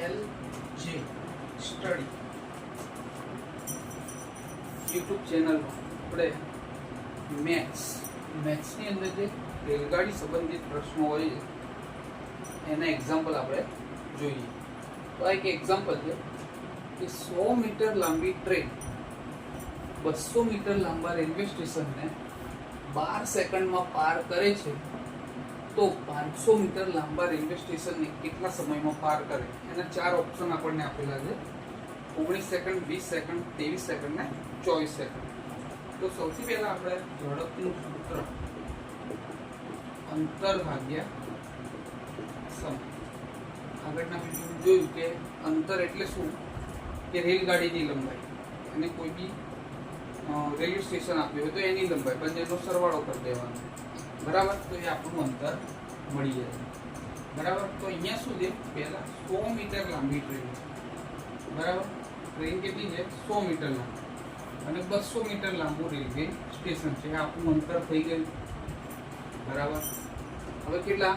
L જે study YouTube ચેનલમાં આપણે મેથ્સ મેથ્સની અંદર જે રેલગાડી સંબંધિત પ્રશ્નો હોય છે, એના એક્ઝામ્પલ આપણે જોઈએ. તો આ એક એક્ઝામ્પલ છે કે સો મીટર લાંબી ટ્રેન બસો મીટર લાંબા રેલવે સ્ટેશનને બાર સેકન્ડમાં પાર કરે છે તો પાંચસો મીટર લાંબા રેલવે સ્ટેશનને કેટલા સમયમાં પાર કરે? એના ચાર ઓપ્શન આપણને આપેલા છે. ઓગણીસ સેકન્ડ વીસ સેકન્ડ ત્રેવીસ સેકન્ડ ને ચોવીસ સેકન્ડ તો સૌથી પહેલાં આપણે ઝડપનું સૂત્ર, અંતર ભાગ્યા સમય. આગળના વિડીયોમાં જોયું કે અંતર એટલે શું? કે રેલગાડીની લંબાઈ. અને કોઈ બી રેલવે સ્ટેશન આપ્યું હોય તો એની લંબાઈ, પણ એનો સરવાળો કરી દેવાનો. બરાબર? તો એ આપણું અંતર મળી જાય. બરાબર? તો અહીંયા છે? પહેલા સો મીટર લાંબી ટ્રેન છે. બરાબર? ટ્રેન કેટલી છે? સો મીટર લાંબી. અને બસો મીટર લાંબુ રેલવે સ્ટેશન છે. આપણું અંતર થઈ ગયું. બરાબર? હવે કેટલા?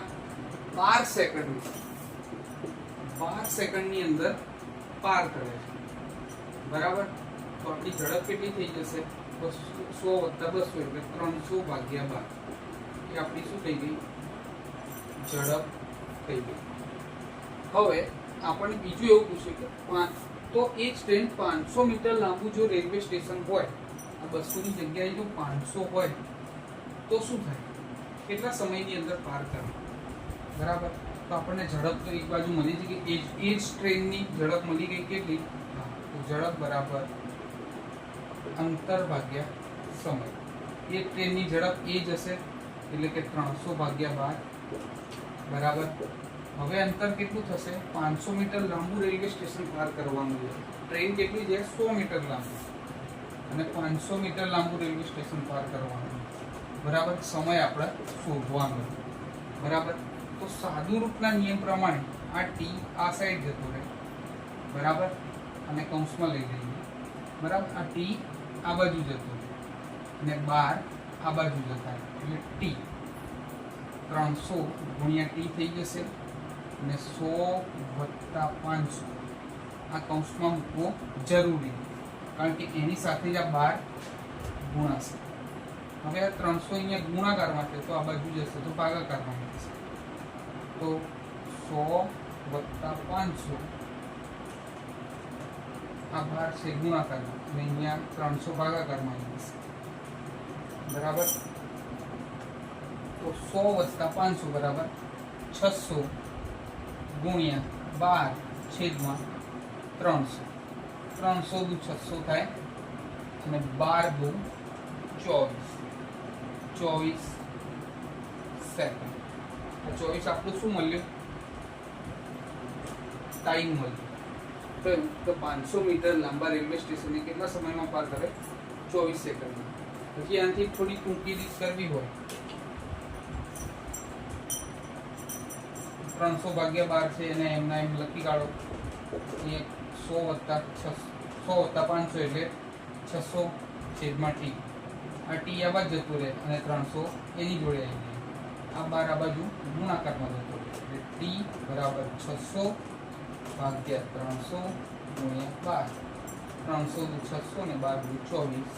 બાર સેકન્ડ બાર સેકન્ડની અંદર પાર કરે છે. બરાબર? તો આપણી ઝડપ કેટલી થઈ જશે? બસો સો વત્તા બસો એટલે ત્રણસો ભાગ્યા બાર. એ આપણી શું થઈ ગઈ? ઝડપ થઈ ગઈ. હવે આપણને બીજું એવું પૂછ્યું કે પાંચ તો એ જ ટ્રેન પાંચસો મીટર લાંબુ જો રેલવે સ્ટેશન હોય, આ બસોની જગ્યાએ જો પાંચસો હોય, તો શું થાય? કેટલા સમયની અંદર પાર કરે બરાબર? તો આપણને ઝડપ તો એક બાજુ મળી છે કે એ જ એ જ ટ્રેનની ઝડપ મળી ગઈ કેટલી? ઝડપ બરાબર અંતર ભાગ્યા સમય. એ ટ્રેનની ઝડપ એ જ હશે એટલે કે ત્રણસો ભાગ્યા બાર, બરાબર? હવે અંતર કેટલું થશે? પાંચસો મીટર લાંબુ રેલવે સ્ટેશન પાર કરવાનું છે. ટ્રેન કેટલી છે, સો મીટર લાંબુ. અને પાંચસો મીટર લાંબુ રેલવે સ્ટેશન પાર કરવાનું. બરાબર? સમય આપણે શોધવાનો. બરાબર? તો સાદુ રૂપના નિયમ પ્રમાણે આ ટી આ સાઈડ જતો રહે. બરાબર? અને કૌંસમાં લઈ લઈએ બરાબર? આ ટી આ બાજુ જતો રહે. અને બાર આ બાજુ જતા રહે એટલે ટી. ત્રણસો ગુણ્યા ટી થઈ જશે અને સો વત્તા પાંચસો. આ કૌંસમાં મૂકવો જરૂરી. કારણ કે એની સાથે જ આ બાર ગુણાશે. હવે આ ત્રણસો અહીંયા ગુણાકારમાં છે તો આ બાજુ જશે, તો ભાગાકારમાં જશે તો સો વત્તા પાંચસો. આ બાર છે ગુણાકારમાં અને અહીંયા ત્રણસો ભાગાકારમાં જશે. બરાબર તો સો વત્તા પાંચસો બરાબર છસો ગુણ્યા બાર છેદમાં ત્રણસો ત્રણસો દુ છસો થાય અને બાર દુ ચોવીસ ચોવીસ સેકન્ડ આ ચોવીસ આપણું શું મળ્યું ટાઈમ મળ્યું તો તો પાંચસો મીટર લાંબા રેલવે સ્ટેશનને કેટલા સમયમાં પાર કરે ચોવીસ સેકન્ડમાં પછી આનાથી થોડી ટૂંકી રીત કરવી હોય. ત્રણસો ભાગ્યા બાર છે એને એમના એમ લખી કાઢો. એ સો વત્તા સો વત્તા પાંચસો એટલે છસો છેદમાં ટી. આ ટી આ બાજુ જતું રહે અને ત્રણસો એની જોડે આવી જાય. આ બાર આ બાજુ ગુણાકારમાં જતો રહે. એટલે ટી બરાબર છસો ભાગ્યા ત્રણસો ગુણ્યા બાર. ત્રણસો છસો ને બાર ચોવીસ.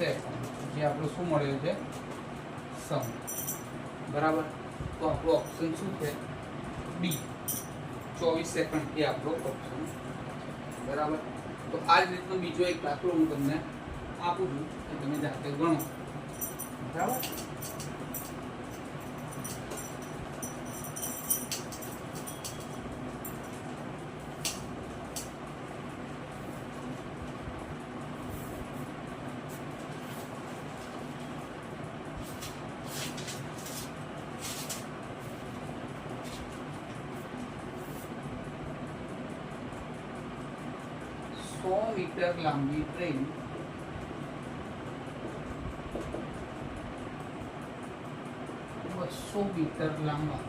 સેકન્ડ જે આપણું શું મળ્યું છે? સમ. બરાબર? તો આપણો ઓપ્શન શું છે? બી ચોવીસ સેકન્ડ એ આપણો ઓપ્શન બરાબર? તો આ જ રીતનો બીજો એક દાખલો હું તમને આપું છું કે તમે જાતે ગણો. બરાબર? સો મીટર લાંબી ટ્રેન બસો મીટર લાંબા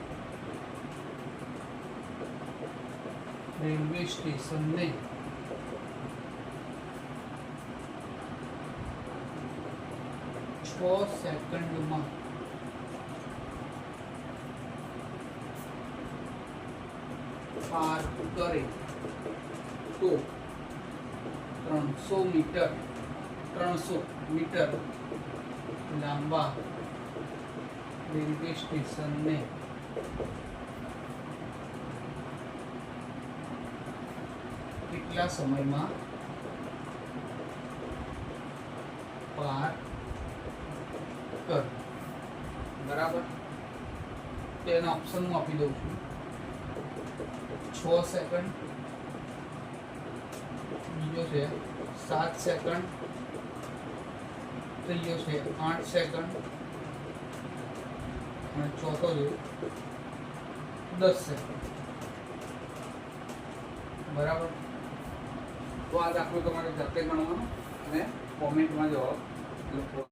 રેલવે સ્ટેશનને છ સેકન્ડમાં પાર કરે તો ત્રણસો મીટર ત્રણસો મીટર લાંબા રેલવે સ્ટેશનને કેટલા સમયમાં પાર કર? બરાબર? તો ઓપ્શન હું આપી દઉં છું. છ સેકન્ડ બીજો છે, સાત સેકન્ડ ત્રીજો છે, આઠ સેકન્ડ અને ચોથો છે, દસ સેકન્ડ બરાબર? તો આ દાખલો તમારે જાતે ગણવાનો અને કોમેન્ટમાં જવાબ લખવાનો.